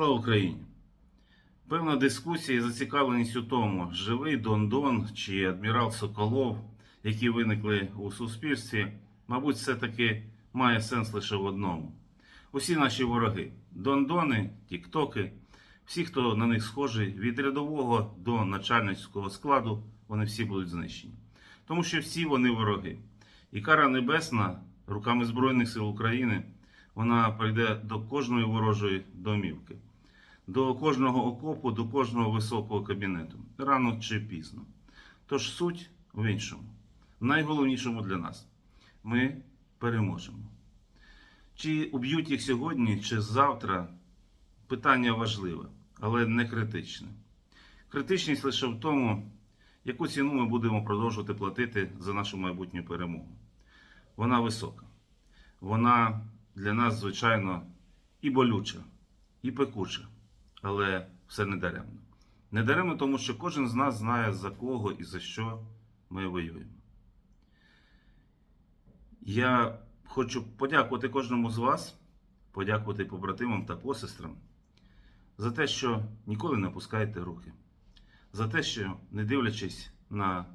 Слава Україні! Певна дискусія і зацікавленість у тому, живий Дон-Дон чи адмірал Соколов, які виникли у суспільстві, мабуть, все-таки має сенс лише в одному. Усі наші вороги Дон-Дони, Тіктоки, всі, хто на них схожий, від рядового до начальницького складу, вони всі будуть знищені. Тому що всі вони вороги. І кара небесна руками Збройних сил України вона прийде до кожної ворожої домівки, до кожного окопу, до кожного високого кабінету, рано чи пізно. Тож суть в іншому, найголовнішому для нас ми переможемо. Чи уб'ють їх сьогодні, чи завтра питання важливе, але не критичне. Критичність лише в тому, яку ціну ми будемо продовжувати платити за нашу майбутню перемогу. Вона висока. Вона для нас, звичайно, і болюча, і пекуча, але все не даремно. Не даремно, тому що кожен з нас знає, за кого і за що ми воюємо. Я хочу подякувати кожному з вас, подякувати побратимам та посестрам за те, що ніколи не опускаєте руки, за те, що, не дивлячись на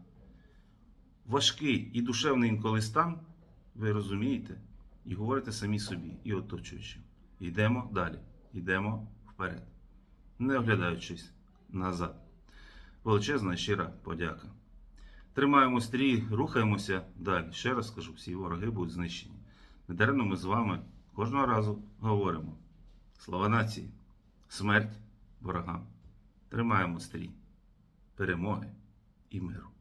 важкий і душевний інколи стан, ви розумієте і говорите самі собі і оточуючим. Йдемо далі, йдемо вперед, не оглядаючись назад. Величезна щира подяка. Тримаємо стрій, рухаємося далі. Ще раз скажу, всі вороги будуть знищені. Недаремно ми з вами кожного разу говоримо: слава нації, смерть ворогам. Тримаємо стрій, перемоги і миру.